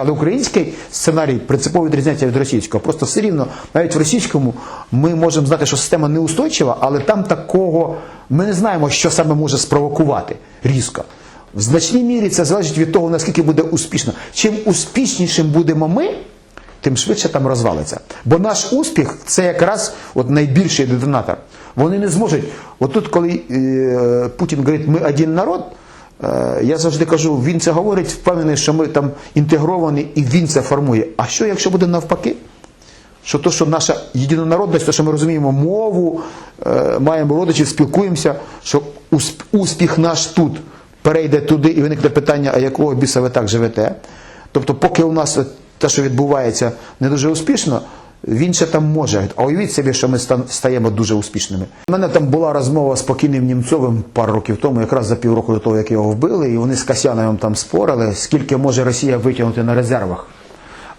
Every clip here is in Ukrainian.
Але український сценарій принципово відрізняється від російського. Просто все рівно, навіть в російському ми можемо знати, що система неустойчива, але там такого ми не знаємо, що саме може спровокувати різко. В значній мірі це залежить від того, наскільки буде успішно. Чим успішнішим будемо ми, тим швидше там розвалиться. Бо наш успіх це якраз от найбільший детонатор. Вони не зможуть. От тут, коли е, Путін говорить, ми один народ. Е, Я завжди кажу, він це говорить, впевнений, що ми там інтегровані і він це формує. А що, якщо буде навпаки? Що то, що наша єдинонародність, то, що ми розуміємо мову, е, маємо родичів, спілкуємося, що успіх наш тут перейде туди і виникне питання, а якого біса ви так живете? Тобто, поки у нас те, що відбувається, не дуже успішно, він ще там може. А уявіть собі, що ми стаємо дуже успішними. У мене там була розмова з покійним Німцовим пару років тому, якраз за півроку до того, як його вбили, і вони з Касяновим там спорили, скільки може Росія витягнути на резервах.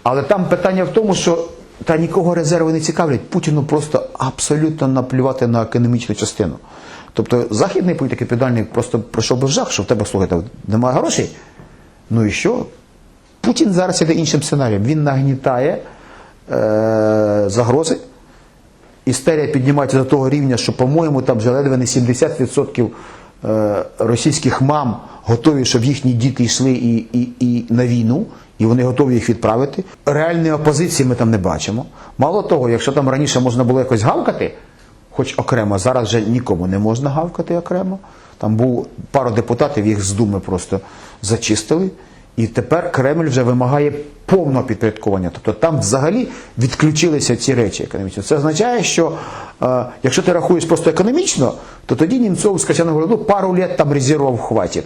Але там питання в тому, що та нікого резерви не цікавлять. Путіну просто абсолютно наплювати на економічну частину. Тобто західний політик епідальний просто прийшов би в жах, що в тебе слухайте, немає грошей. Ну і що? Путін зараз іде іншим сценарієм. Він нагнітає е- загрози. Істерія піднімається до того рівня, що, по-моєму, там вже ледве не 70% е, російських мам готові, щоб їхні діти йшли і, і, і на війну, і вони готові їх відправити. Реальної опозиції ми там не бачимо. Мало того, якщо там раніше можна було якось гавкати, хоч окремо, зараз вже нікому не можна гавкати окремо. Там був пару депутатів, їх з думи просто зачистили. І тепер Кремль вже вимагає повного підпорядкування. Тобто там взагалі відключилися ці речі економічно. Це означає, що е, якщо ти рахуєш просто економічно, то тоді Німцов з ну пару літ там резервів хватить.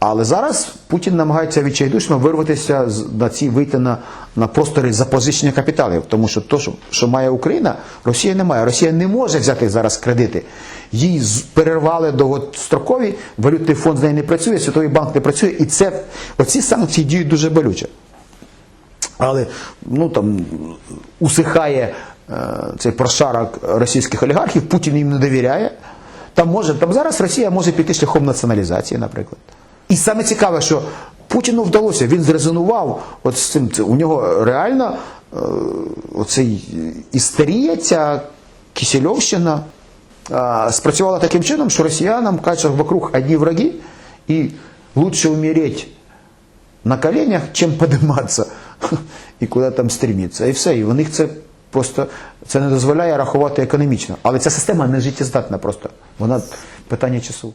Але зараз Путін намагається відчайдушно вирватися на ці вийти на, на простори запозичення капіталів. Тому що то, що, що має Україна, Росія не має. Росія не може взяти зараз кредити. Їй перервали довгострокові, валютний фонд з нею не працює, Світовий банк не працює, і це оці санкції діють дуже болюче. Але ну там усихає е, цей прошарок російських олігархів, Путін їм не довіряє. Там може, там зараз Росія може піти шляхом націоналізації, наприклад. І саме цікаве, що Путіну вдалося, він зрезонував от з цим. Це, у нього реально е, оцей істерія, ця Кисельовщина е, спрацювала таким чином, що росіянам кажуть, вокруг одні враги, і лучше умереть на коленях, чим подиматися і куди там стрімітися. І все. І у них це просто це не дозволяє рахувати економічно. Але ця система не життєздатна просто. Вона питання часу.